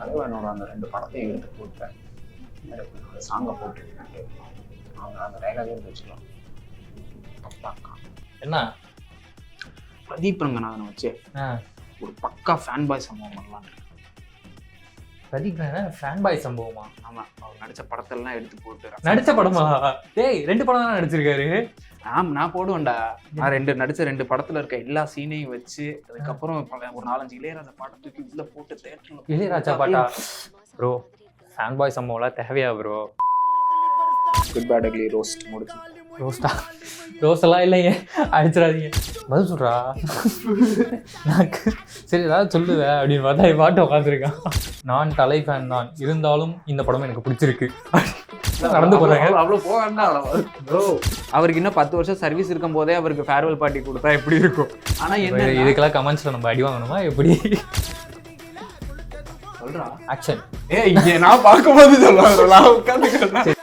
தலைவனோட அந்த ரெண்டு படத்தையும் எடுத்து போட்டேன் அந்த சாங்கை போட்டு அவங்க அந்த டைலாகே வச்சுக்கலாம் பக்காக்கா. என்ன? பிரதீப் ரங்கநாதனை வச்சு ஒரு பக்கா ஃபேன் பாய் சம்பவம் பண்ணலாம் பிரதீப் ஃபேன் பாய் சம்பவமா? ஆமா அவர் நடிச்ச படத்தெல்லாம் எடுத்து போட்டு நடிச்ச படமா? டேய் ரெண்டு படம் தான் நடிச்சிருக்காரு. ஆம் நான் போடுவேன்டா. நான் ரெண்டு நடிச்ச ரெண்டு படத்துல இருக்க எல்லா சீனையும் வச்சு அதுக்கப்புறம் ஒரு நாலஞ்சு இளையராஜா பாடம் தூக்கி உள்ள போட்டு தேட்டர்ல இளையராஜா பாட்டா? ப்ரோ ஃபேன் பாய் சம்பவம்லாம் தேவையா bro good bad ugly roast முடிச்சு. ரோஸ்டா? ரோஸ் எல்லாம் இல்லைங்க அடிச்சிடாதீங்க. பதில் சொல்றா. நான் சரி ஏதாவது சொல்லுவ அப்படின்னு பார்த்தா பாட்டு உட்காந்துருக்கான். நான் தலை ஃபேன் தான். இருந்தாலும் இந்த படம் எனக்கு பிடிச்சிருக்கு. நடந்து போறாங்க. அவ்வளவு போக வேண்டாம் ப்ரோ அவருக்கு இன்னும் பத்து வருஷம் சர்வீஸ் இருக்கும் போதே அவருக்கு ஃபேர்வெல் பார்ட்டி கொடுத்தா எப்படி இருக்கும்? ஆனா என்ன இதுக்கெல்லாம் கமெண்ட்ஸ்ல நம்ம அடி வாங்கணுமா? எப்படி? சொல்றா. ஆக்ஷன் ஏ இங்க நான் பார்க்கும்போது சொல்லுவேன் நான் உட்காந்துக்கிறேன்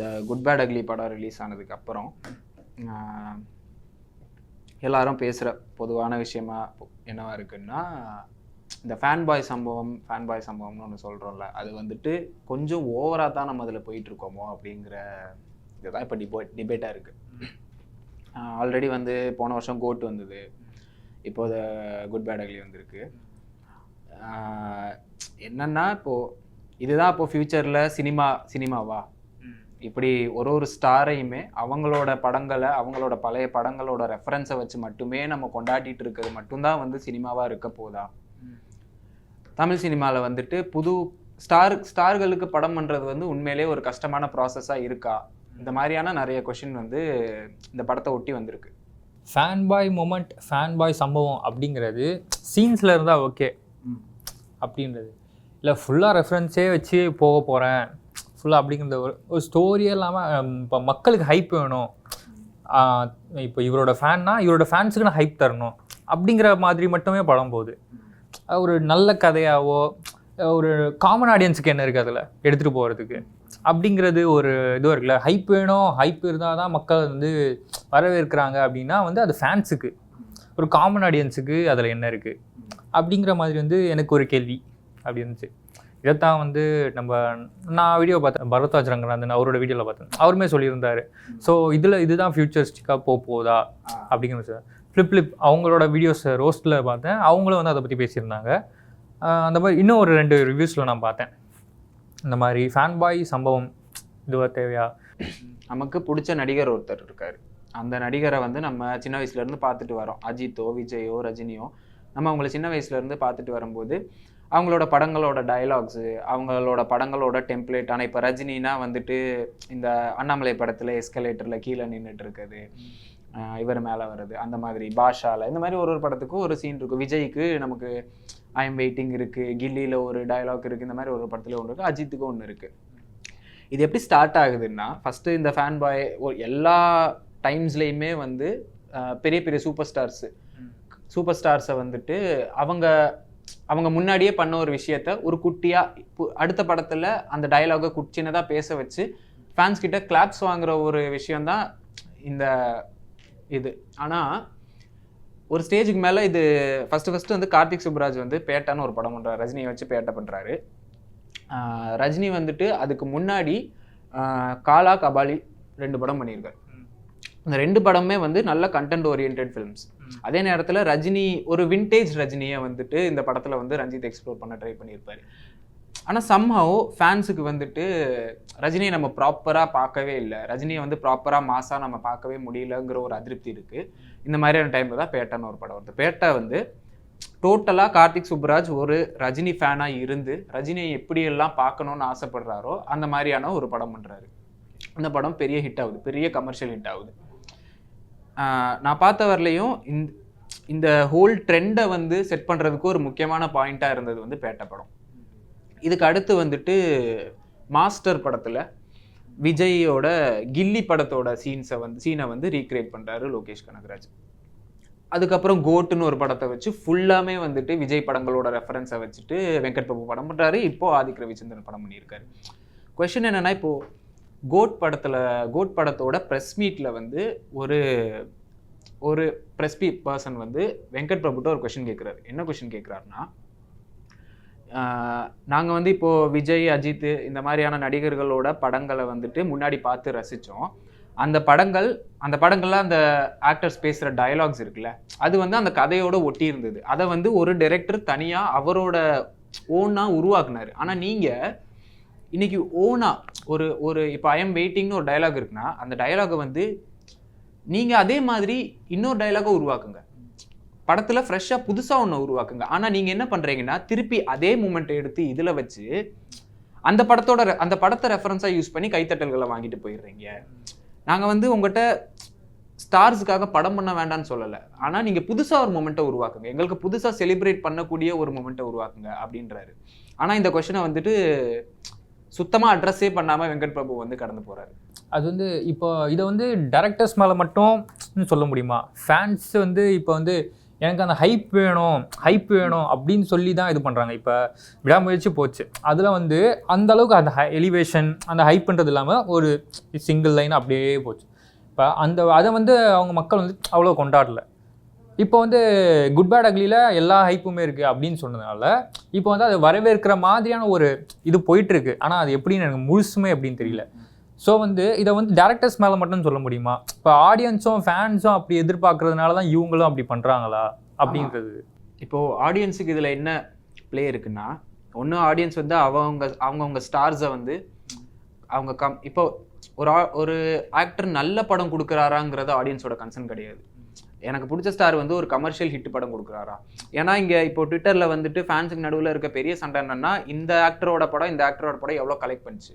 இந்த குட் பேட் அக்லி படம் ரிலீஸ் ஆனதுக்கு அப்புறம் எல்லாரும் பேசுகிற பொதுவான விஷயமா என்னவா இருக்குன்னா இந்த ஃபேன் பாய் சம்பவம் ஃபேன் பாய் சம்பவம்னு ஒன்று சொல்கிறோம்ல அது வந்துட்டு கொஞ்சம் ஓவராக தான் நம்ம அதில் போயிட்டுருக்கோமோ அப்படிங்கிற இதுதான் இப்போ டிபோ டிபேட்டாக இருக்குது ஆல்ரெடி வந்து போன வருஷம் கோட் வந்தது. இப்போ குட் பேட் அக்லி வந்திருக்கு. என்னென்னா என்னன்னா இதுதான் இப்போ ஃப்யூச்சரில் சினிமா சினிமாவா இப்படி ஒரு ஒரு ஸ்டாரையுமே அவங்களோட படங்களை அவங்களோட பழைய படங்களோட ரெஃபரன்ஸை வச்சு மட்டுமே நம்ம கொண்டாடிட்டு இருக்கிறது மட்டும்தான் வந்து சினிமாவா இருக்க போதா? தமிழ் சினிமாவில் வந்துட்டு புது ஸ்டார் ஸ்டார்களுக்கு படம் பண்ணுறது வந்து உண்மையிலே ஒரு கஷ்டமான ப்ராசஸாக இருக்கா? இந்த மாதிரியான நிறைய கொஷின் வந்து இந்த படத்தை ஒட்டி வந்திருக்கு. Fan boy moment fan boy சம்பவம் அப்படிங்கிறது சீன்ஸில் இருந்தால் ஓகே அப்படின்றது. இல்லை ஃபுல்லாக ரெஃபரன்ஸே வச்சு போக போகிறேன் ஃபுல்லாக அப்படிங்கிற ஒரு ஒரு ஸ்டோரியே இல்லாமல் இப்போ மக்களுக்கு ஹைப் வேணும். இப்போ இவரோட ஃபேன்னா இவரோட ஃபேன்ஸுக்கு நான் ஹைப் தரணும். அப்படிங்கிற மாதிரி மட்டுமே படம் போகுது. ஒரு நல்ல கதையாவோ ஒரு காமன் ஆடியன்ஸுக்கு என்ன இருக்குது அதில்? எடுத்துகிட்டு போகிறதுக்கு அப்படிங்கிறது ஒரு இதுவும் இருக்குல்ல. ஹைப் வேணும் ஹைப் இருந்தால் தான் மக்கள் வந்து வரவேற்கிறாங்க அப்படின்னா வந்து அது ஃபேன்ஸுக்கு ஒரு காமன் ஆடியன்ஸுக்கு அதில் என்ன இருக்குது அப்படிங்கிற மாதிரி வந்து எனக்கு ஒரு கேள்வி அப்படி இருந்துச்சு. இதைத்தான் வந்து நம்ம நான் வீடியோ பார்த்தேன் பரத்வாஜ் ரங்கநாதன் அவரோட வீடியோவில் பார்த்தேன். அவருமே சொல்லியிருந்தாரு. ஸோ இதில் இதுதான் ஃபியூச்சரிஸ்டிக்காக போக போகுதா? அப்படிங்கிற சார் ஃப்ளிப் ஃப்ளிப் அவங்களோட வீடியோஸ் ரோஸ்ட்டில் பார்த்தேன். அவங்களும் வந்து அதை பற்றி பேசியிருந்தாங்க. அந்த மாதிரி இன்னும் ஒரு ரெண்டு ரிவ்யூஸில் நான் பார்த்தேன். இந்த மாதிரி ஃபேன் பாய் சம்பவம் இதுவா தேவையா? நமக்கு பிடிச்ச நடிகர் ஒருத்தர் இருக்காரு. அந்த நடிகரை வந்து நம்ம சின்ன வயசுல இருந்து பார்த்துட்டு வரோம். அஜித்தோ விஜயோ ரஜினியோ. நம்ம அவங்கள சின்ன வயசுல இருந்து பார்த்துட்டு வரும்போது அவங்களோட படங்களோட டயலாக்ஸு அவங்களோட படங்களோட டெம்ப்ளேட் ஆனால் இப்போ ரஜினினா வந்துட்டு இந்த அண்ணாமலை படத்தில் எஸ்கலேட்டரில் கீழே நின்றுட்டு இருக்குது. இவர் மேலே வருது. அந்த மாதிரி பாஷால. இந்த மாதிரி ஒரு ஒரு படத்துக்கும் ஒரு சீன் இருக்கும். விஜய்க்கு நமக்கு ஐ எம் வெயிட்டிங் இருக்குது கில்லியில் ஒரு டயலாக் இருக்குது இந்த மாதிரி ஒரு ஒரு படத்துல ஒன்று இருக்குது அஜித்துக்கும் ஒன்று இருக்குது இது எப்படி ஸ்டார்ட் ஆகுதுன்னா ஃபஸ்ட்டு இந்த ஃபேன் பாய் எல்லா டைம்ஸ்லேயுமே வந்து பெரிய பெரிய சூப்பர் ஸ்டார்ஸு சூப்பர் ஸ்டார்ஸை வந்துட்டு அவங்க அவங்க முன்னாடியே பண்ண ஒரு விஷயத்த ஒரு குட்டியாக அடுத்த படத்தில் அந்த டயலாகை குட் பேச வச்சு ஃபேன்ஸ் கிட்ட கிளாப்ஸ் வாங்குற ஒரு விஷயந்தான் இந்த இது. ஆனால் ஒரு ஸ்டேஜுக்கு மேலே இது ஃபஸ்ட்டு ஃபஸ்ட்டு வந்து கார்த்திக் சுப்ராஜ் வந்து பேட்டான்னு ஒரு படம் பண்ணுறாரு ரஜினியை வச்சு பேட்டை பண்ணுறாரு ரஜினி வந்துட்டு அதுக்கு முன்னாடி காலா கபாலி ரெண்டு படம் பண்ணியிருக்காரு. இந்த ரெண்டு படமே வந்து நல்ல கண்டென்ட் ஓரியன்ட் ஃபிலிம்ஸ் அதே நேரத்தில் ரஜினி ஒரு விண்டேஜ் ரஜினியை வந்துட்டு இந்த படத்தில் வந்து ரஞ்சித் எக்ஸ்ப்ளோர் பண்ண ட்ரை பண்ணியிருப்பாரு. ஆனால் சம்ஹவ் ஃபேன்ஸுக்கு வந்துட்டு ரஜினியை நம்ம ப்ராப்பராக பார்க்கவே இல்லை. ரஜினியை வந்து ப்ராப்பராக மாசாக நம்ம பார்க்கவே முடியலங்கிற ஒரு அதிருப்தி இருக்குது இந்த மாதிரியான டைமில் தான் பேட்டான்னு ஒரு படம் வருது. பேட்டா வந்து டோட்டலாக கார்த்திக் சுப்ராஜ் ஒரு ரஜினி ஃபேனாக இருந்து ரஜினியை எப்படியெல்லாம் பார்க்கணும்னு ஆசைப்படுறாரோ அந்த மாதிரியான ஒரு படம் பண்ணுறாரு அந்த படம் பெரிய ஹிட் ஆகுது. பெரிய கமர்ஷியல் ஹிட் ஆகுது. நான் பார்த்த வரலையும் இந்த இந்த ஹோல் ட்ரெண்டை வந்து செட் பண்ணுறதுக்கு ஒரு முக்கியமான பாயிண்ட்டாக இருந்தது வந்து பேட்டை படம். இதுக்கு அடுத்து வந்துட்டு மாஸ்டர் படத்தில் விஜயோட கில்லி படத்தோட சீன்ஸை வந்து சீனை வந்து ரீக்ரியேட் பண்ணுறாரு லோகேஷ் கனகராஜ். அதுக்கப்புறம் கோட்டுன்னு ஒரு படத்தை வச்சு ஃபுல்லாமே வந்துட்டு விஜய் படங்களோட ரெஃபரன்ஸை வச்சுட்டு வெங்கட் பிரபு படம் பண்ணுறாரு இப்போ ஆதிக் ரவிச்சந்திரன் படம் பண்ணியிருக்காரு. கொஷின் என்னென்னா இப்போது கோட் படத்தில் கோட் படத்தோட ப்ரெஸ் மீட்டில் வந்து ஒரு ஒரு ப்ரெஸ் மீ பர்சன் வந்து வெங்கட் பிரபுட்ட ஒரு கொஷின் கேட்குறாரு என்ன கொஷின் கேட்குறாருன்னா நாங்கள் வந்து இப்போ விஜய் அஜித் இந்த மாதிரியான நடிகர்களோட படங்களை வந்துட்டு முன்னாடி பார்த்து ரசித்தோம் அந்த படங்கள் அந்த படங்கள்ல அந்த ஆக்டர்ஸ் பேசுகிற டயலாக்ஸ் இருக்குல்ல அது வந்து அந்த கதையோட ஒட்டி இருந்தது. அதை வந்து ஒரு டைரக்டர் தனியாக அவரோட ஓனாக உருவாக்குனார். ஆனால் நீங்கள் இன்னைக்கு ஓனா ஒரு ஒரு இப்போ ஐஎம் வெயிட்டிங்னு ஒரு டயலாக் இருக்குன்னா அந்த டயலாகை வந்து நீங்கள் அதே மாதிரி இன்னொரு டயலாகை உருவாக்குங்க. படத்தில் ஃப்ரெஷ்ஷாக புதுசாக ஒன்று உருவாக்குங்க. ஆனால் நீங்கள் என்ன பண்ணுறீங்கன்னா திருப்பி அதே மூமெண்ட்டை எடுத்து இதில் வச்சு அந்த படத்தோட அந்த படத்தை ரெஃபரன்ஸாக யூஸ் பண்ணி கைத்தட்டல்களை வாங்கிட்டு போயிடுறீங்க. நாங்கள் வந்து உங்கள்கிட்ட ஸ்டார்ஸுக்காக படம் பண்ண வேண்டாம்னு சொல்லலை. ஆனால் நீங்கள் புதுசாக ஒரு மூமெண்ட்டை உருவாக்குங்க. எங்களுக்கு புதுசாக செலிப்ரேட் பண்ணக்கூடிய ஒரு மூமெண்ட்டை உருவாக்குங்க அப்படின்றாரு. ஆனால் இந்த கொஷனை வந்துட்டு சுத்தமாக அட்ரஸே பண்ணாமல் வெங்கட் பிரபு வந்து கடந்து போகிறாரு அது வந்து இப்போ இதை வந்து டேரக்டர்ஸ் மேலே மட்டும் சொல்ல முடியுமா? ஃபேன்ஸ் வந்து இப்போ வந்து எனக்கு அந்த ஹைப் வேணும் ஹைப் வேணும் அப்படின்னு சொல்லி தான் இது பண்ணுறாங்க இப்போ விடாமுயற்சி போச்சு. அதில் வந்து அந்த அளவுக்கு அந்த ஹை எலிவேஷன் அந்த ஹைப்ன்றது இல்லாமல் ஒரு சிங்கிள் லைன் அப்படியே போச்சு. இப்போ அந்த அதை வந்து அவங்க மக்கள் வந்து அவ்வளோ கொண்டாடல. இப்போ வந்து குட் பேட் அக்லியில் எல்லா ஹைப்புமே இருக்குது அப்படின்னு சொன்னதுனால இப்போ வந்து அது வரவேற்கிற மாதிரியான ஒரு இது போயிட்டுருக்கு. ஆனால் அது எப்படின்னு எனக்கு முழுசுமே அப்படின்னு தெரியல. ஸோ வந்து இதை வந்து டேரக்டர்ஸ் மேலே மட்டும் சொல்ல முடியுமா? இப்போ ஆடியன்ஸும் ஃபேன்ஸும் அப்படி எதிர்பார்க்கறதுனால தான் இவங்களும் அப்படி பண்ணுறாங்களா அப்படின்றது. இப்போது ஆடியன்ஸுக்கு இதில் என்ன ப்ளே இருக்குன்னா ஒன்று ஆடியன்ஸ் வந்து அவங்க அவங்கவுங்க ஸ்டார்ஸை வந்து அவங்க கம் இப்போ ஒரு ஆ- ஒரு ஆக்டர் நல்ல படம் கொடுக்குறாராங்கிறது ஆடியன்ஸோட கன்சர்ன் கிடையாது. எனக்கு பிடிச்ச ஸ்டார் வந்து ஒரு கமர்ஷியல் ஹிட் படம் கொடுக்குறாரா? ஏன்னா இங்கே இப்போ ட்விட்டரில் வந்துட்டு ஃபேன்ஸுக்கு நடுவில் இருக்க பெரிய சண்டை என்னன்னா இந்த ஆக்டரோட படம் இந்த ஆக்டரோட படம் எவ்வளோ கலெக்ட் பண்ணுச்சு?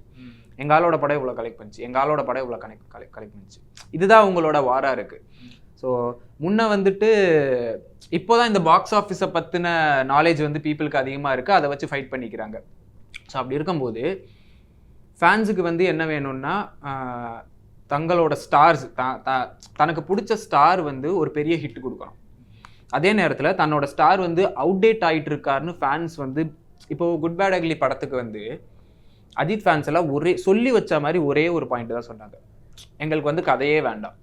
எங்க ஆளோட படம் இவ்வளோ கலெக்ட் பண்ணுச்சு? எங்க ஆளோட படம் இவ்வளோ கனெக்ட் கலெக்ட் கலெக்ட் பண்ணுச்சு? இதுதான் உங்களோட வாரா இருக்கு. ஸோ முன்ன வந்துட்டு இப்போதான் இந்த பாக்ஸ் ஆஃபீஸை பற்றின நாலேஜ் வந்து பீப்புளுக்கு அதிகமாக இருக்குது அதை வச்சு ஃபைட் பண்ணிக்கிறாங்க. ஸோ அப்படி இருக்கும்போது ஃபேன்ஸுக்கு வந்து என்ன வேணும்னா தங்களோட ஸ்டார்ஸ் தனக்கு பிடிச்ச ஸ்டார் வந்து ஒரு பெரிய ஹிட் கொடுக்கணும். அதே நேரத்தில் தன்னோட ஸ்டார் வந்து அவுடேட் ஆகிட்டு இருக்காருன்னு ஃபேன்ஸ் வந்து இப்போது குட் பேட் அக்லி படத்துக்கு வந்து அஜித் ஃபேன்ஸ் எல்லாம் ஒரே சொல்லி வச்ச மாதிரி ஒரே ஒரு பாயிண்ட் தான் சொன்னாங்க. எங்களுக்கு வந்து கதையே வேண்டாம்.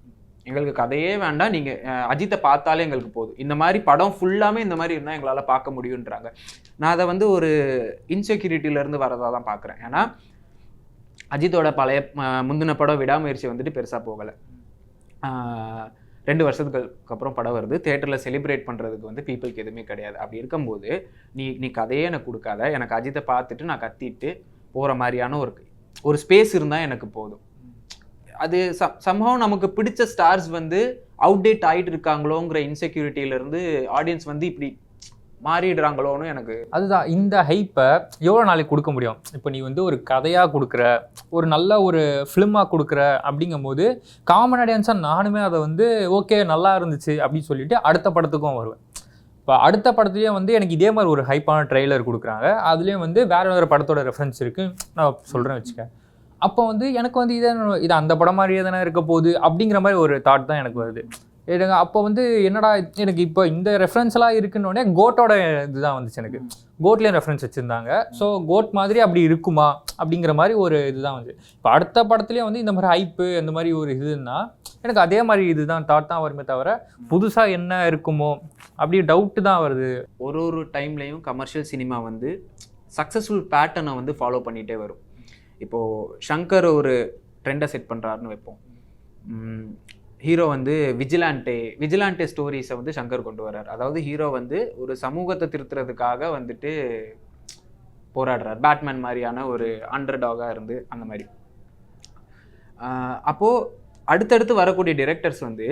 எங்களுக்கு கதையே வேண்டாம். நீங்கள் அஜித்தை பார்த்தாலே எங்களுக்கு போதும். இந்த மாதிரி படம் ஃபுல்லாமே இந்த மாதிரி இருந்தால் எங்களால் பார்க்க முடியுன்றாங்க நான் அதை வந்து ஒரு இன்செக்யூரிட்டியிலேருந்து வரதாக தான் பார்க்குறேன். ஏன்னா அஜித்தோட பழைய முந்தின படம் விடாமுயற்சி வந்துட்டு பெருசாக போகலை. ரெண்டு வருஷத்துக்கு அப்புறம் படம் வருது. தேட்டரில் செலிப்ரேட் பண்ணுறதுக்கு வந்து பீப்புளுக்கு எதுவுமே கிடையாது. அப்படி இருக்கும்போது நீ நீ கதையே எனக்கு கொடுக்காத. எனக்கு அஜித்தை பார்த்துட்டு நான் கத்திட்டு போகிற மாதிரியான ஒரு ஒரு ஸ்பேஸ் இருந்தால் எனக்கு போதும். அது சம்பவம் நமக்கு பிடிச்ச ஸ்டார்ஸ் வந்து அவுடேட் ஆகிட்டு இருக்காங்களோங்கிற இன்செக்யூரிட்டியிலேருந்து ஆடியன்ஸ் வந்து இப்படி மாறிடுறாங்களோன்னு எனக்கு அதுதான் இந்த ஹைப்பை எவ்வளோ நாளைக்கு கொடுக்க முடியும்? இப்போ நீ வந்து ஒரு கதையாக கொடுக்குற ஒரு நல்ல ஒரு ஃபிலிமாக கொடுக்குற அப்படிங்கும்போது காமன் ஆடியன்ஸாக நானுமே அதை வந்து ஓகே நல்லா இருந்துச்சு அப்படின்னு சொல்லிட்டு அடுத்த படத்துக்கும் வருவேன். இப்போ அடுத்த படத்துலேயே வந்து எனக்கு இதே மாதிரி ஒரு ஹைப்பான ட்ரெய்லர் கொடுக்குறாங்க. அதுலேயும் வந்து வேறு வேறு படத்தோட ரெஃபரன்ஸ் இருக்குது நான் சொல்கிறேன் வச்சுக்க அப்போ வந்து எனக்கு வந்து இதே இது அந்த படம் மாதிரியே தானே இருக்க போகுது அப்படிங்கிற மாதிரி ஒரு தாட் தான் எனக்கு வருது. எனக்கு அப்போ வந்து என்னடா எனக்கு இப்போ இந்த ரெஃபரன்ஸ்லாம் இருக்குன்னொடனே கோட்டோட இதுதான் வந்துச்சு எனக்கு. கோட்லேயும் ரெஃபரன்ஸ் வச்சுருந்தாங்க. ஸோ கோட் மாதிரி அப்படி இருக்குமா அப்படிங்கிற மாதிரி ஒரு இதுதான் வந்து இப்போ அடுத்த படத்துலேயே வந்து இந்த மாதிரி ஹைப்பு அந்த மாதிரி ஒரு இதுன்னா எனக்கு அதே மாதிரி இதுதான் தாட் தான் வருமே தவிர புதுசாக என்ன இருக்குமோ அப்படி டவுட்டு தான் வருது. ஒரு ஒரு டைம்லையும் கமர்ஷியல் சினிமா வந்து சக்ஸஸ்ஃபுல் பேட்டர்னை வந்து ஃபாலோ பண்ணிகிட்டே வரும். இப்போது ஷங்கர் ஒரு ட்ரெண்டை செட் பண்ணுறாருன்னு வைப்போம். ஹீரோ வந்து விஜிலாண்டே விஜிலாண்டே ஸ்டோரிஸை வந்து சங்கர் கொண்டு வர்றார். அதாவது ஹீரோ வந்து ஒரு சமூகத்தை திருத்துறதுக்காக வந்துட்டு போராடுறார். பேட்மேன் மாதிரியான ஒரு அண்டர் டாகாக இருந்து அந்த மாதிரி. அப்போது அடுத்தடுத்து வரக்கூடிய டிரெக்டர்ஸ் வந்து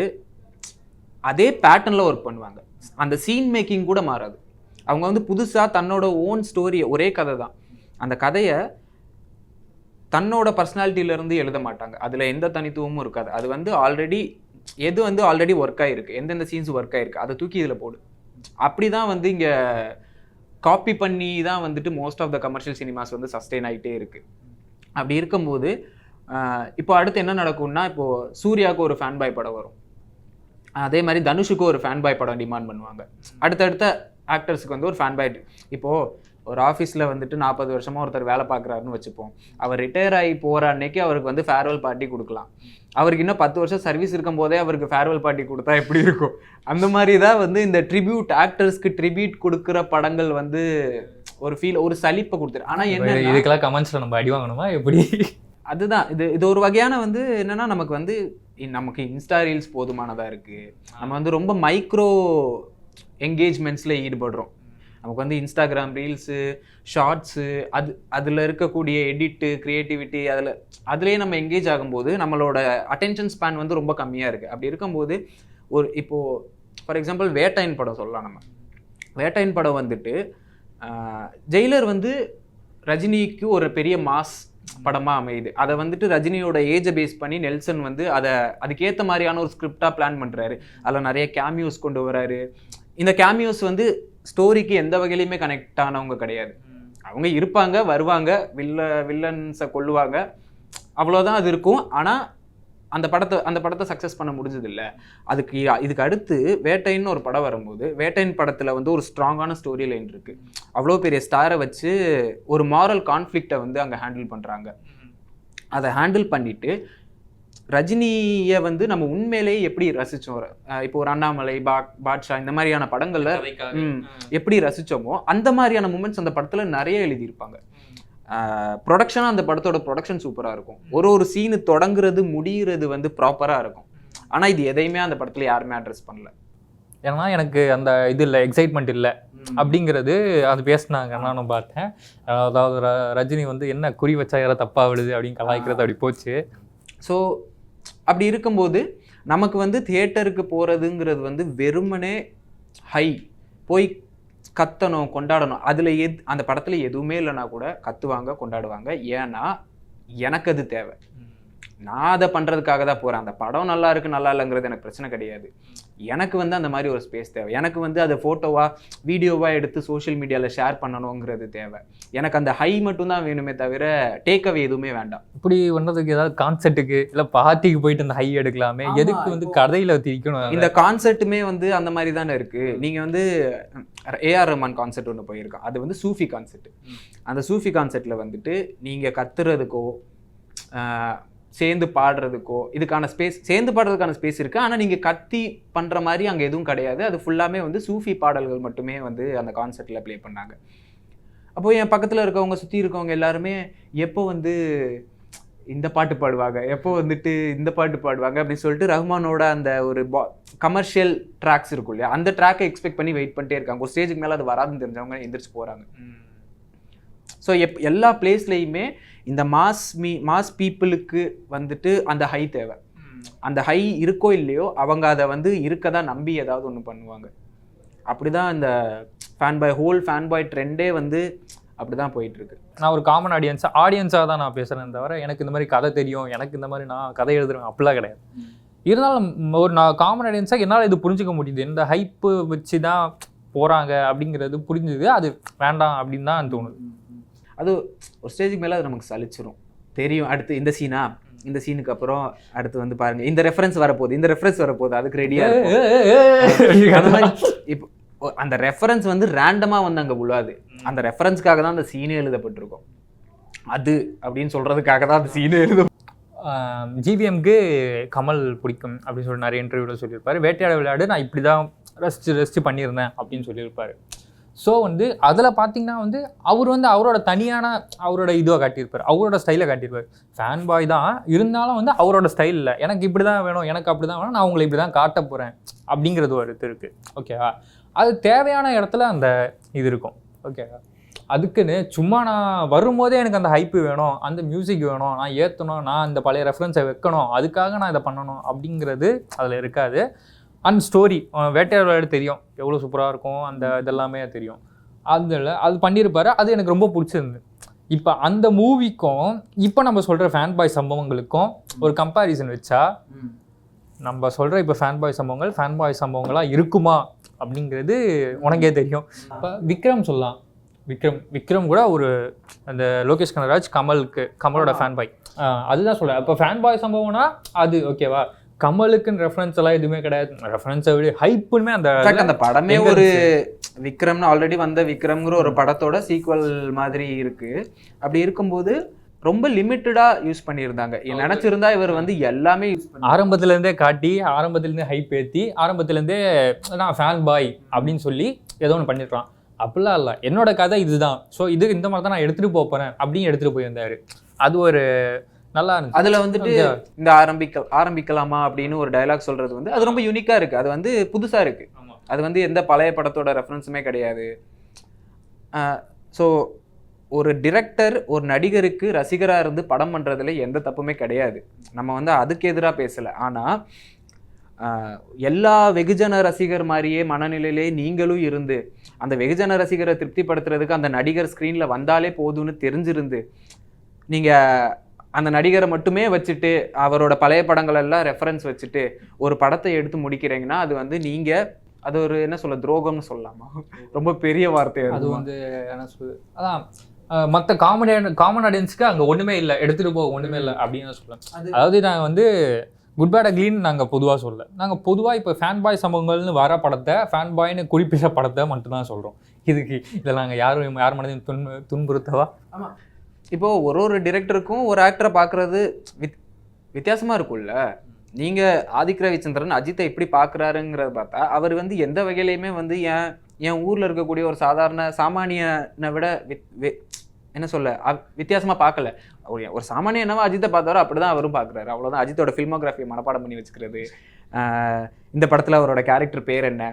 அதே பேட்டர்னில் ஒர்க் பண்ணுவாங்க. அந்த சீன் மேக்கிங் கூட மாறாது. அவங்க வந்து புதுசாக தன்னோட ஓன் ஸ்டோரி ஒரே கதை தான். அந்த கதையை தன்னோட பர்சனாலிட்டியிலேருந்து எழுத மாட்டாங்க. அதில் எந்த தனித்துவமும் இருக்காது. அது வந்து ஆல்ரெடி எது வந்து ஆல்ரெடி ஒர்க் ஆகிருக்கு எந்தெந்த சீன்ஸ் ஒர்க் ஆகிருக்கு அதை தூக்கி இதில் போடு. அப்படி தான் வந்து இங்கே காப்பி பண்ணி தான் வந்துட்டு most of the commercial cinemas வந்து சஸ்டெயின் ஆகிட்டே இருக்குது அப்படி இருக்கும்போது இப்போ அடுத்து என்ன நடக்கும்னா இப்போது சூர்யாவுக்கு ஒரு ஃபேன் பாய் படம் வரும். அதே மாதிரி தனுஷுக்கு ஒரு ஃபேன் பாய் படம் டிமாண்ட் பண்ணுவாங்க. அடுத்தடுத்த ஆக்டர்ஸுக்கு வந்து ஒரு ஃபேன் பாய் இப்போது ஒரு ஆஃபீஸில் வந்துட்டு நாற்பது வருஷமாக ஒருத்தர் வேலை பார்க்குறாருன்னு வச்சுப்போம். அவர் ரிட்டையர் ஆகி போகிற அன்னைக்கு அவருக்கு வந்து ஃபேர்வெல் பார்ட்டி கொடுக்கலாம். அவருக்கு இன்னும் பத்து வருஷம் சர்வீஸ் இருக்கும் போதே அவருக்கு ஃபேர்வெல் பார்ட்டி கொடுத்தா எப்படி இருக்கும்? அந்த மாதிரி தான் வந்து இந்த ட்ரிபியூட் ஆக்டர்ஸ்க்கு ட்ரிபியூட் கொடுக்குற படங்கள் வந்து ஒரு ஃபீல் ஒரு சலிப்பை கொடுத்துரு. ஆனா என்ன இதுக்கெல்லாம் கமெண்ட்ஸ்ல நம்ம அடி வாங்கணுமா? எப்படி? அதுதான். இது இது ஒரு வகையான வந்து என்னன்னா நமக்கு வந்து நமக்கு இன்ஸ்டா ரீல்ஸ் போதுமானதா இருக்கு. நம்ம வந்து ரொம்ப மைக்ரோ என்கேஜ்மெண்ட்ஸ்ல ஈடுபடுறோம். நமக்கு வந்து இன்ஸ்டாகிராம் ரீல்ஸு ஷார்ட்ஸு அது அதில் இருக்கக்கூடிய எடிட்டு க்ரியேட்டிவிட்டி அதில் அதுலேயே நம்ம எங்கேஜ் ஆகும்போது நம்மளோட அட்டென்ஷன் ஸ்பேன் வந்து ரொம்ப கம்மியாக இருக்குது அப்படி இருக்கும்போது ஒரு இப்போது ஃபார் எக்ஸாம்பிள் வேட்டைன் படம் சொல்லலாம் நம்ம. வேட்டைன் படம் வந்துட்டு ஜெயிலர் வந்து ரஜினிக்கு ஒரு பெரிய மாஸ் படமாக அமையுது. அதை வந்துட்டு ரஜினியோட ஏஜை பேஸ் பண்ணி நெல்சன் வந்து அதை அதுக்கேற்ற மாதிரியான ஒரு ஸ்கிரிப்டாக பிளான் பண்ணுறாரு அதில் நிறைய கேமியோஸ் கொண்டு வராரு. இந்த கேமியோஸ் வந்து ஸ்டோரிக்கு எந்த வகையிலையுமே கனெக்ட் ஆனவங்க கிடையாது. அவங்க இருப்பாங்க வருவாங்க வில்ல வில்லன்ஸை கொல்லுவாங்க. அவ்வளோதான் அது இருக்கும். ஆனால் அந்த படத்தை அந்த படத்தை சக்ஸஸ் பண்ண முடிஞ்சது இல்ல அதுக்கு இதுக்கு அடுத்து வேட்டைன்னு ஒரு படம் வரும்போது வேட்டையின் படத்தில் வந்து ஒரு ஸ்ட்ராங்கான ஸ்டோரி லைன் இருக்கு. அவ்வளோ பெரிய ஸ்டாரை வச்சு ஒரு மாரல் கான்ஃப்ளிக்டை வந்து அங்கே ஹேண்டில் பண்ணுறாங்க அதை ஹேண்டில் பண்ணிட்டு ரஜினியை வந்து நம்ம உண்மையிலேயே எப்படி ரசிச்சோம்? அஹ் இப்போ ஒரு அண்ணாமலை பா பாட்ஷா இந்த மாதிரியான படங்கள்ல எப்படி ரசிச்சோமோ அந்த மாதிரியான மூமெண்ட்ஸ் அந்த படத்துல நிறைய எழுதியிருப்பாங்க. ப்ரொடக்ஷனாக அந்த படத்தோட ப்ரொடக்ஷன் சூப்பராக இருக்கும். ஒரு ஒரு சீனு தொடங்குறது முடிகிறது வந்து ப்ராப்பராக இருக்கும். ஆனா இது எதையுமே அந்த படத்துல யாருமே அட்ரஸ் பண்ணல. ஏன்னா எனக்கு அந்த இது இல்லை எக்ஸைட்மெண்ட் இல்லை அப்படிங்கிறது அது பேசினாங்க நானும் பார்த்தேன். அதாவது ர- ரஜினி வந்து என்ன குறி வச்சா யாரோ தப்பா விழுது அப்படின்னு கலாய்க்கிறது அப்படி போச்சு. ஸோ அப்படி இருக்கும்போது நமக்கு வந்து தியேட்டருக்கு போகிறதுங்கிறது வந்து வெறுமனே ஹை. போய் கத்தணும் கொண்டாடணும். அதில் எத் அந்த படத்தில் எதுவுமே இல்லைன்னா கூட கத்துவாங்க கொண்டாடுவாங்க. ஏன்னா எனக்கு அது தேவை. நான் அதை பண்ணுறதுக்காக தான் போகிறேன் அந்த படம் நல்லா இருக்கு நல்லா இல்லைங்கிறது எனக்கு பிரச்சனை கிடையாது. எனக்கு வந்து அந்த மாதிரி ஒரு ஸ்பேஸ் தேவை. எனக்கு வந்து அதை ஃபோட்டோவா வீடியோவாக எடுத்து சோஷியல் மீடியாவில் ஷேர் பண்ணணுங்கிறது தேவை. எனக்கு அந்த ஹை மட்டும்தான் வேணுமே தவிர டேக் அவே எதுவுமே வேண்டாம். இப்படி பண்ணதுக்கு ஏதாவது கான்செர்ட்டுக்கு இல்ல பார்ட்டிக்கு போயிட்டு அந்த ஹை எடுக்கலாமே? எதுக்கு வந்து கதையில திரிக்கணும் இந்த கான்செர்ட்டுமே வந்து அந்த மாதிரி தானே இருக்கு. நீங்க வந்து ஏஆர் ரஹ்மான் கான்செர்ட் ஒன்று போயிருக்கோம். அது வந்து சூஃபி கான்செர்ட் அந்த சூஃபி கான்செர்ட்ல வந்துட்டு நீங்க கத்துறதுக்கோ சேர்ந்து பாடுறதுக்கோ இதுக்கான ஸ்பேஸ் சேர்ந்து பாடுறதுக்கான ஸ்பேஸ் இருக்குது ஆனால் நீங்கள் கத்தி பண்ணுற மாதிரி அங்கே எதுவும் கிடையாது. அது ஃபுல்லாமே வந்து சூஃபி பாடல்கள் மட்டுமே வந்து அந்த கான்செர்ட்ல ப்ளே பண்ணாங்க. அப்போது என் பக்கத்தில் இருக்கவங்க சுற்றி இருக்கவங்க எல்லாருமே எப்போ வந்து இந்த பாட்டு பாடுவாங்க? எப்போ வந்துட்டு இந்த பாட்டு பாடுவாங்க? அப்படின்னு சொல்லிட்டு ரஹ்மானோட அந்த ஒரு பா கமர்ஷியல் ட்ராக்ஸ் இருக்கும் இல்லையா? அந்த ட்ராக்கை எக்ஸ்பெக்ட் பண்ணி வெயிட் பண்ணிட்டே இருக்காங்க. ஒரு ஸ்டேஜுக்கு மேலே அது வராதுன்னு தெரிஞ்சவங்க எந்திரிச்சு போகிறாங்க ஸோ எப் எல்லா பிளேஸ்லையுமே இந்த மாஸ் மீ மாஸ் பீப்புளுக்கு வந்துட்டு அந்த ஹை தேவை. அந்த ஹை இருக்கோ இல்லையோ அவங்க அதை வந்து இருக்கதா நம்பி ஏதாவது ஒன்று பண்ணுவாங்க. அப்படிதான் இந்த fan boy whole fan boy ட்ரெண்டே வந்து அப்படிதான் போயிட்டு இருக்கு நான் ஒரு காமன் ஆடியன்ஸ் ஆடியன்ஸாக தான் நான் பேசுறேன் தவிர எனக்கு இந்த மாதிரி கதை தெரியும் எனக்கு இந்த மாதிரி நான் கதை எழுதுறேன் அப்படிலாம் கிடையாது. இருந்தாலும் ஒரு நான் காமன் ஆடியன்ஸாக என்னால் இது புரிஞ்சுக்க முடியுது. இந்த ஹைப்பு வச்சு தான் போகிறாங்க அப்படிங்கிறது புரிஞ்சுது. அது வேண்டாம் அப்படின்னு தான் தோணுது. அது ஒரு ஸ்டேஜுக்கு மேலே அது நமக்கு சலிச்சிரும். தெரியும். அடுத்து இந்த சீனா இந்த சீனுக்கு அப்புறம் அடுத்து வந்து பாருங்க. இந்த ரெஃபரன்ஸ் வரப்போகுது. இந்த ரெஃபரன்ஸ் வரப்போகுது. அதுக்கு ரெடியா இப்போ அந்த ரெஃபரன்ஸ் வந்து ரேண்டமா வந்து அங்க விழாது அந்த ரெஃபரன்ஸ்க்காக தான் அந்த சீனே எழுதப்பட்டிருக்கும். அது அப்படின்னு சொல்றதுக்காக தான் அந்த சீனே எழுத ஜிவிஎம்க்கு கமல் பிடிக்கும் அப்படின்னு சொல்லி நிறைய இன்டர்வியூவில் சொல்லியிருப்பாரு. வேட்டையாட விளையாடு நான் இப்படி தான் ரசிச்சு ரசிச்சு பண்ணியிருந்தேன் அப்படின்னு சொல்லியிருப்பாரு. ஸோ வந்து அதில் பார்த்தீங்கன்னா வந்து அவர் வந்து அவரோட தனியான அவரோட இதுவாக காட்டியிருப்பார். அவரோட ஸ்டைலை காட்டியிருப்பார். ஃபேன் பாய் தான். இருந்தாலும் வந்து அவரோட ஸ்டைல் இல்லை. எனக்கு இப்படி தான் வேணும் எனக்கு அப்படி தான் வேணும் நான் உங்களை இப்படி தான் காட்ட போகிறேன் அப்படிங்கிறது ஒரு இது இருக்குது ஓகேவா அது தேவையான இடத்துல அந்த இது இருக்கும். ஓகேவா அதுக்குன்னு சும்மா நான் வரும்போதே எனக்கு அந்த ஹைப்பு வேணும் அந்த மியூசிக் வேணும் நான் ஏற்றணும் நான் இந்த பழைய ரெஃபரன்ஸை வைக்கணும் அதுக்காக நான் இதை பண்ணணும் அப்படிங்கிறது அதில் இருக்காது. அண்ட் ஸ்டோரி வேட்டையாட விளையாடு தெரியும். எவ்வளோ சூப்பராக இருக்கும் அந்த இதெல்லாமே தெரியும். அதில் அது பண்ணியிருப்பாரு அது எனக்கு ரொம்ப பிடிச்சிருந்து. இப்போ அந்த மூவிக்கும் இப்போ நம்ம சொல்கிற ஃபேன் பாய் சம்பவங்களுக்கும் ஒரு கம்பேரிசன் வச்சா நம்ம சொல்கிற இப்போ ஃபேன் பாய் சம்பவங்கள் ஃபேன் பாய் சம்பவங்களாக இருக்குமா அப்படிங்கிறது உனக்கே தெரியும். இப்போ விக்ரம் சொல்லலாம். விக்ரம் விக்ரம் கூட ஒரு அந்த லோகேஷ் கனகராஜ் கமலுக்கு கமலோட ஃபேன் பாய் அதுதான் சொல்கிறேன் இப்போ ஃபேன் பாய் சம்பவம்னா அது ஓகேவா கமலுக்குன்னு ரெஃபரன்ஸ் எல்லாம் எதுவுமே கிடையாது. ரெஃபரன்ஸை விட ஹைப்புமே அந்த அந்த படமே ஒரு விக்ரம்னு ஆல்ரெடி வந்த விக்ரம்ங்கிற ஒரு படத்தோட சீக்வல் மாதிரி இருக்கு. அப்படி இருக்கும்போது ரொம்ப லிமிட்டடா யூஸ் பண்ணியிருந்தாங்க. நினைச்சிருந்தா இவர் வந்து எல்லாமே யூஸ் ஆரம்பத்துல இருந்தே காட்டி ஆரம்பத்துல இருந்தே ஹைப் ஏற்றி ஆரம்பத்துல இருந்தே நான் ஃபேன் பாய் அப்படின்னு சொல்லி ஏதோ ஒன்று பண்ணிடுறான் அப்படிலாம் இல்லை. என்னோட கதை இதுதான். ஸோ இது இந்த மாதிரி தான் நான் எடுத்துகிட்டு போக போகிறேன் அப்படின்னு எடுத்துகிட்டு போயிருந்தாரு. அது ஒரு நல்லா இருந்துச்சு. அதுல வந்துட்டு. இந்த ஆரம்பிக்க ஆரம்பிக்கலாமா அப்படின்னு ஒரு டயலாக் சொல்றது வந்து அது ரொம்ப யூனிக்கா இருக்கு. அது வந்து புதுசா இருக்கு. அது வந்து எந்த பழைய படத்தோட ரெஃபரன்ஸுமே கிடையாது. ஸோ ஒரு டிரெக்டர் ஒரு நடிகருக்கு ரசிகரா இருந்து படம் பண்றதுல எந்த தப்புமே கிடையாது. நம்ம வந்து அதுக்கு எதிராக பேசல. ஆனா ஆஹ், எல்லா வெகுஜன ரசிகர் மாதிரியே மனநிலையிலே நீங்களும் இருந்து அந்த வெகுஜன ரசிகரை திருப்திப்படுத்துறதுக்கு அந்த நடிகர் ஸ்க்ரீன்ல வந்தாலே போதும்னு தெரிஞ்சிருந்து நீங்க அந்த நடிகரை மட்டுமே வச்சுட்டு அவரோட பழைய படங்கள் எல்லாம் ரெஃபரன்ஸ் வச்சுட்டு ஒரு படத்தை எடுத்து முடிக்கிறீங்கன்னா அது வந்து நீங்க அது ஒரு என்ன சொல்ல துரோகம்னு சொல்லலாமா? ரொம்ப பெரிய வார்த்தை அது வந்து என்ன சொல்லுது அதான் மற்ற காமெடி காமன் ஆடியன்ஸ்க்கு அங்கே ஒன்றுமே இல்லை. எடுத்துகிட்டு போக ஒன்றுமே இல்லை அப்படின்னு சொல்லுவேன். அது- அதாவது நாங்கள் வந்து குட் பேட் அக்லீன் நாங்கள் பொதுவாக சொல்ல நாங்கள் பொதுவாக இப்போ ஃபேன் பாய் சம்பவங்கள்னு வர படத்தை ஃபேன் பாய்னு குறிப்பிட்ட படத்தை மட்டும்தான் சொல்கிறோம் இதுக்கு இதில் நாங்கள் யாரும் யார் மனதையும் துன் துன்புறுத்தவா? இப்போது ஒரு ஒரு டிரெக்டருக்கும் ஒரு ஆக்டரை பார்க்குறது வித் வித்தியாசமாக இருக்கும்ல. நீங்கள் ஆதிக் ரவிச்சந்திரன் அஜித்தை எப்படி பார்க்குறாருங்கிறத பார்த்தா அவர் வந்து எந்த வகையிலையுமே வந்து என் என் ஊரில் இருக்கக்கூடிய ஒரு சாதாரண சாமானியனை விட வித்- என்ன சொல்ல வித்தியாசமாக பார்க்கல. ஒரு ஒரு சாமானிய என்னவோ அஜித்தை பார்த்தாரோ அப்படி தான் அவரும் பார்க்குறாரு. அவ்வளோதான் அஜித்தோட ஃபில்மோகிராஃபியை மனப்பாடம் பண்ணி வச்சுக்கிறது. இந்த படத்தில் அவரோட கேரக்டர் பேர் என்ன?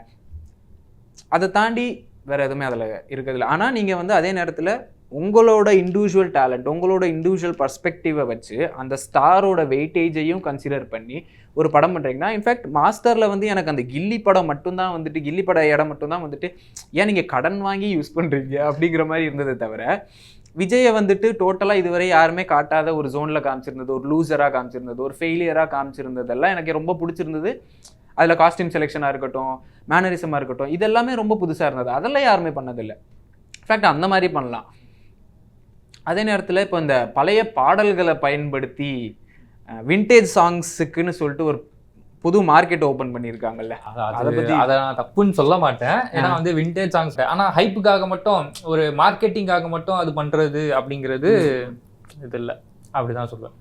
அதை தாண்டி வேற எதுவுமே அதில் இருக்கிறதில்ல ஆனால் நீங்கள் வந்து அதே நேரத்தில் உங்களோட இண்டிவிஜுவல் டேலண்ட் உங்களோட இண்டிவிஜுவல் பர்ஸ்பெக்டிவை வச்சு அந்த ஸ்டாரோட வெயிட்டேஜையும் கன்சிடர் பண்ணி ஒரு படம் பண்ணுறீங்கன்னா இன்ஃபேக்ட் மாஸ்டரில் வந்து எனக்கு அந்த கில்லி படம் மட்டும்தான் வந்துட்டு கில்லி பட இடம் மட்டும்தான் வந்துட்டு ஏன் நீங்கள் கடன் வாங்கி யூஸ் பண்ணுறீங்க அப்படிங்கிற மாதிரி இருந்ததை தவிர விஜயை வந்துட்டு டோட்டலாக இதுவரை யாருமே காட்டாத ஒரு ஜோனில் காமிச்சிருந்தது ஒரு லூசராக காமிச்சிருந்தது ஒரு ஃபெயிலியராக காமிச்சிருந்ததெல்லாம் எனக்கு ரொம்ப பிடிச்சிருந்தது. அதில் காஸ்டியூம் செலெக்ஷனாக இருக்கட்டும் மேனரிசமாக இருக்கட்டும் இதெல்லாமே ரொம்ப புதுசாக இருந்தது. அதெல்லாம் யாருமே பண்ணதில்லை. இன்ஃபேக்ட் அந்த மாதிரி பண்ணலாம். அதே நேரத்தில் இப்போ இந்த பழைய பாடல்களை பயன்படுத்தி விண்டேஜ் சாங்ஸுக்குன்னு சொல்லிட்டு ஒரு புது மார்க்கெட் ஓப்பன் பண்ணியிருக்காங்கல்ல. அது அதை அது பத்தி- அதை நான் தப்புன்னு சொல்ல மாட்டேன். ஏன்னா வந்து விண்டேஜ் சாங்ஸ் ஆனால் ஹைப்புக்காக மட்டும் ஒரு மார்க்கெட்டிங்காக மட்டும் அது பண்ணுறது அப்படிங்கிறது இது இல்லை. அப்படிதான் சொல்லுவேன்